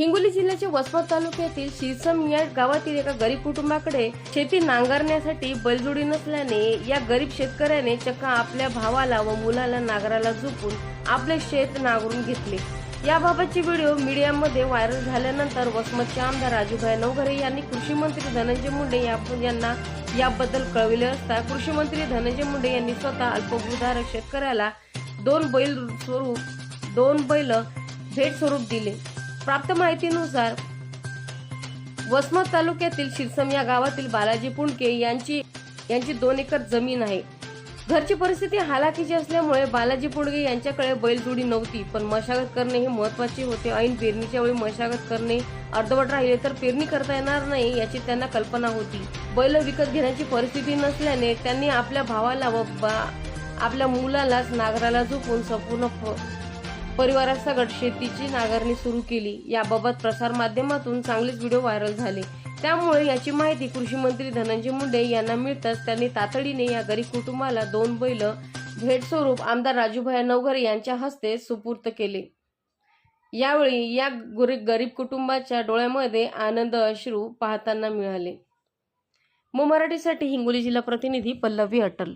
हिंगोली जिल्ह्याच्या वसमत तालुक्यातील शिरसम या गावातील एका गरीब कुटुंबाकडे शेती नांगरण्यासाठी बैलजोडी नसल्याने या गरीब शेतकऱ्याने चक्क आपल्या भावाला व मुलाला नांगराला झोपून आपले शेत नांगरून घेतले. याबाबतचे व्हिडिओ मीडियामध्ये व्हायरल झाल्यानंतर वसमतचे आमदार राजूभाई नवघरे यांनी कृषी मंत्री धनंजय मुंडे यांना याबद्दल कळविले असता कृषी मंत्री धनंजय मुंडे यांनी स्वतः अल्पभूधारक शेतकऱ्याला दोन बैल स्वरूप दोन बैल भेट स्वरूप दिले. प्राप्त माहितीनुसार वसमत तालुक्यातील शिरसम या गावातील बालाजी पुंडके यांची यांची दोन एकर जमीन आहे. घरची परिस्थिती हालाकीची असल्यामुळे बालाजी पुंडगे यांच्याकडे बैलजोडी नव्हती पण मशागत करणे हे महत्त्वाचे होते. ऐन पेरणीच्या वेळी मशागत करणे अर्धवट राहिले तर पेरणी करता येणार नाही याची त्यांना कल्पना होती. बैल विकत घेण्याची परिस्थिती नसल्याने त्यांनी आपल्या भावाला व बा- आपल्या मुलालाच नागराला झोपून संपूर्ण परिवारासकट शेतीची नांगरणी सुरू केली. याबाबत प्रसार माध्यमातून चांगलेच व्हिडिओ व्हायरल झाले. त्यामुळे याची माहिती कृषी मंत्री धनंजय मुंडे यांना मिळताच त्यांनी तातडीने या गरीब कुटुंबाला दोन बैल भेट स्वरूप आमदार राजूभाई नवघरे यांच्या हस्ते सुपूर्त केले. यावेळी या गरीब कुटुंबाच्या डोळ्यामध्ये आनंद अश्रू पाहताना मिळाले. मराठीसाठी हिंगोली जिल्हा प्रतिनिधी पल्लवी अटल